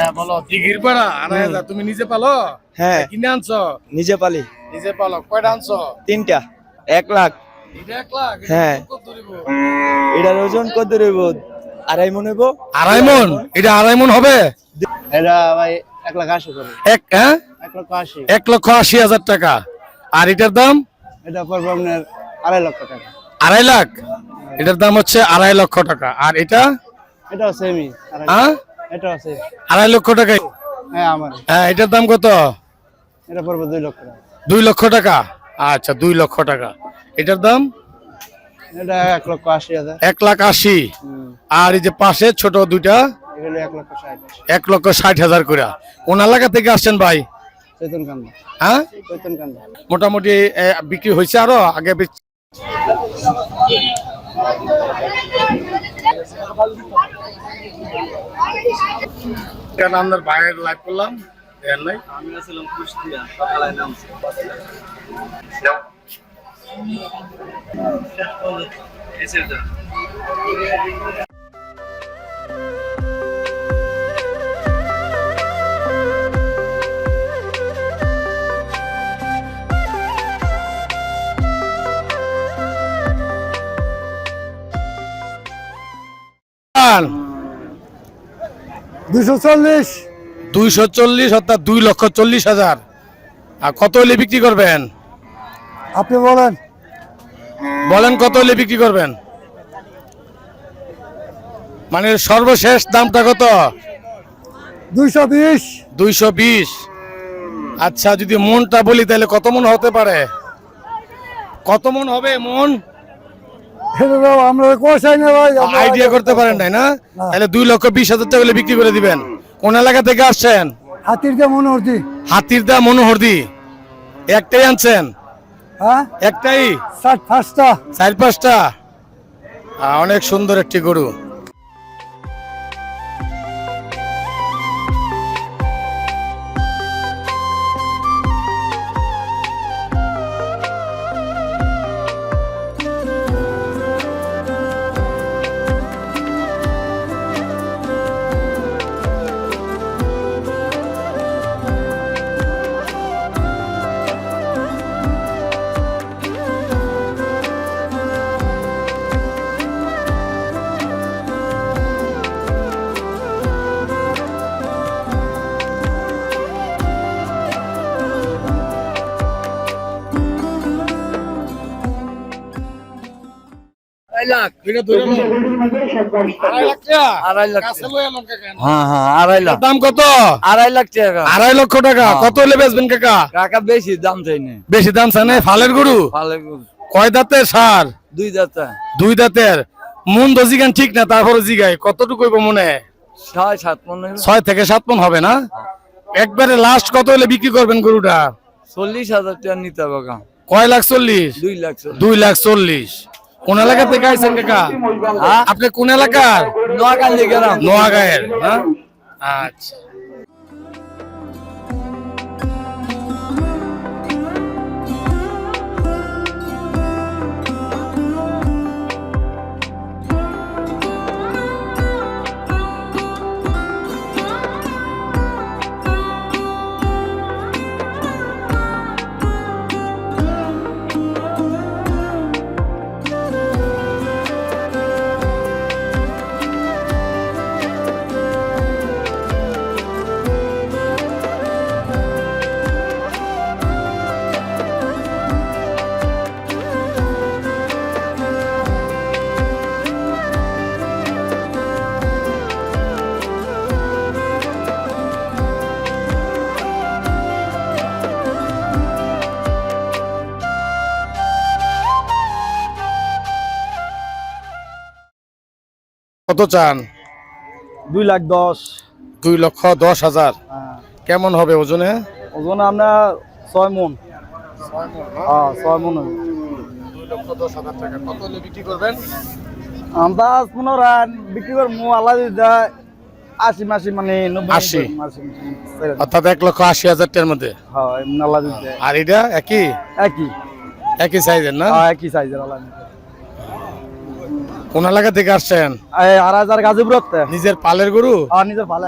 হ্যাঁ বলো। দিঘির পাড়া আড়াই হাজার তুমি নিজে পালো? হ্যাঁ। কিনে আনছো? নিজে পালি। নিজে পালো। কয়টা আনছো? তিনটা। এক লাখ। লাখ? এটা হ্যাঁ। কত এটার ওজন কত রইব আড়াই মন হইব? আড়াই মন? এটা আড়াই মন হবে? এটা ভাই এক লাখ আশি করে। এক হ্যাঁ? এক লক্ষ আশি। এক লক্ষ আশি হাজার টাকা। আর এটার দাম? এটা পড়বে আপনার আড়াই লক্ষ টাকা। আড়াই লাখ? এটার দাম হচ্ছে আড়াই লক্ষ টাকা। আর এটা? এটাও সেমি হ্যাঁ? এটাও সেম আড়াই লক্ষ টাকা। হ্যাঁ আমার। হ্যাঁ এটার দাম কত? এটা পড়বে দুই লক্ষ টাকা। দুই লক্ষ টাকা? আচ্ছা দুই লক্ষ টাকা। এটার দাম? এটা এক লক্ষ আশি হাজার। এক লাখ আশি। আর এই যে পাশে ছোট দুইটা? এক লক্ষ ষাট হাজার। করে। কোন এলাকা থেকে আসছেন ভাই? হ্যাঁ? মোটামুটি বিক্রি হয়েছে আরও? আগে কেন আপনার বাইরের লাইভ করলাম? নাই? আমি আসলাম কুষ্টিয়া সকালে নামছি দুশো চল্লিশ। দুইশো চল্লিশ অর্থাৎ দুই লক্ষ চল্লিশ হাজার। আর কত হলে বিক্রি করবেন? আপনি বলেন। বলেন কত হলে বিক্রি করবেন? মানে সর্বশেষ দামটা কত? দুইশো বিশ। দুইশো বিশ। আচ্ছা যদি মনটা বলি তাহলে কত মন হতে পারে? কত মন হবে মন? আমরা কোষাই না ভাই আইডিয়া করতে পারেন নাই না? তাহলে দুই লক্ষ বিশ হাজার টাকা হলে বিক্রি করে দিবেন। কোন এলাকা থেকে আসছেন? মনোহরদি। হাতির দা মনোহরদি। একটাই আনছেন? হ্যাঁ? একটাই? পাঁচটা। চার পাঁচটা? অনেক সুন্দর একটি গরু। লাখ। আড়াই লাখ কাকা। হ্যাঁ হ্যাঁ আড়াই লাখ। দাম কত? আড়াই লাখ টাকা। আড়াই লক্ষ টাকা। কত হলে বেচবেন কাকা? টাকা বেশি দাম চাই না। বেশি দাম ফালের গরু? কয় দাঁতের সার? দুই দাতা। দুই দাঁতের। মন তো জিগান ঠিক না তারপরে জিগাই কতটুকু মনে? ছয় সাত মনে ছয় থেকে সাত মন হবে না? একবারে লাস্ট কত হলে বিক্রি করবেন গরুটা? চল্লিশ হাজার টাকা নিতে হবে কয় লাখ চল্লিশ? দুই লাখ চল্লিশ। দুই লাখ চল্লিশ। কোন এলাকা থেকে আইছেন কাকা হ্যাঁ? আপনি কোন এলাকার নোয়াখালী গেলাম নোয়াগাঁয়ের না আচ্ছা কত চান? দুই লাখ দশ। দুই লক্ষ দশ হাজার। কেমন হবে ওজনে? ওজন আমরা ছয় মন। হ্যাঁ ছয় মন দশ হাজার টাকা। বিক্রি করবেন? আমরা পনেরো বিক্রি করে মু আলাদা দেয় আশি মাসি মানে আশি। মাসি অর্থাৎ এক লক্ষ আশি হাজার টাকার মধ্যে? হ্যাঁ আর এটা একই? একই। একই সাইজের না? হ্যাঁ একই সাইজের আলাদা কোন এলাকা থেকে আসছেন? এই আড়াই হাজার গাজীপুর নিজের পালের গরু? আর নিজের ভালো